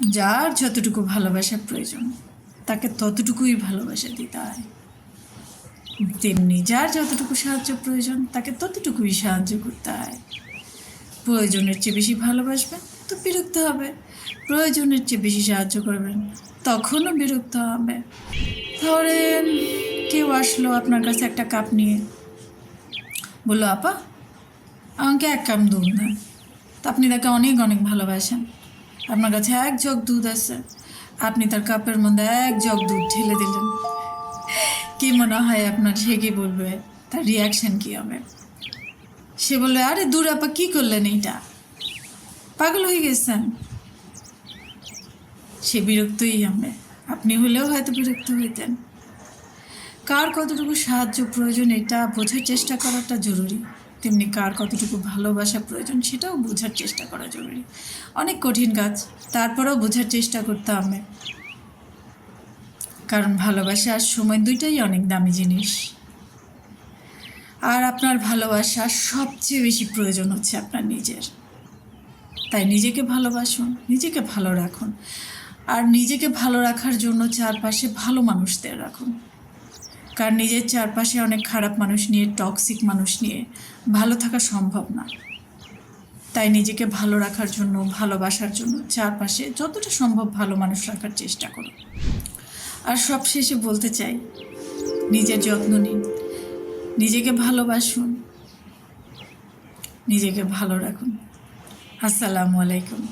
যার যতটুকু ভালোবাসার প্রয়োজন, তাকে ততটুকুই ভালোবাসা দিতে হয়। তেমনি যার যতটুকু সাহায্য প্রয়োজন, তাকে ততটুকুই সাহায্য করতে হয়। প্রয়োজনের চেয়ে বেশি ভালোবাসবেন তো বিরক্ত হবে। প্রয়োজনের চেয়ে বেশি সাহায্য করবেন, তখনও বিরক্ত হবে। ধরেন কেউ আসলো আপনার কাছে একটা কাপ নিয়ে। বলল, আপা, আমাকে এক কাপ দুধ না তা আপনি তাকে অনেক অনেক ভালোবাসেন। আপনার কাছে এক জগ দুধ আছে। আপনি তার কাপের মধ্যে এক জগ দুধ ঢেলে দিলেন। কি মনে হয় আপনার সে কি বলবে? তার রিয়াকশন কি হবে? সে বলবে, আরে দূর আপা, কি করলেন এইটা? পাগল হয়ে গেছেন? সে বিরক্তই হবে। আপনি হলেও হয়তো বিরক্ত হইতেন। কার কতটুকু সাহায্য প্রয়োজন এটা বোঝার চেষ্টা করাটা জরুরি। তেমনি কার কতটুকু ভালোবাসা প্রয়োজন সেটাও বোঝার চেষ্টা করা জরুরি। অনেক কঠিন কাজ, তারপরেও বোঝার চেষ্টা করতে হবে। কারণ ভালোবাসা আর সময় দুইটাই অনেক দামি জিনিস। আর আপনার ভালোবাসা সবচেয়ে বেশি প্রয়োজন হচ্ছে আপনার নিজের। তাই নিজেকে ভালোবাসুন, নিজেকে ভালো রাখুন। আর নিজেকে ভালো রাখার জন্য চারপাশে ভালো মানুষদের রাখুন। কারণ নিজের চারপাশে অনেক খারাপ মানুষ নিয়ে টক্সিক মানুষ নিয়ে ভালো থাকা সম্ভব না। তাই নিজেকে ভালো রাখার জন্য, ভালোবাসার জন্য চারপাশে যতটা সম্ভব ভালো মানুষ রাখার চেষ্টা করুন আর সবশেষে বলতে চাই, নিজের যত্ন নিন। নিজেকে ভালোবাসুন। নিজেকে ভালো রাখুন। আসসালামু আলাইকুম।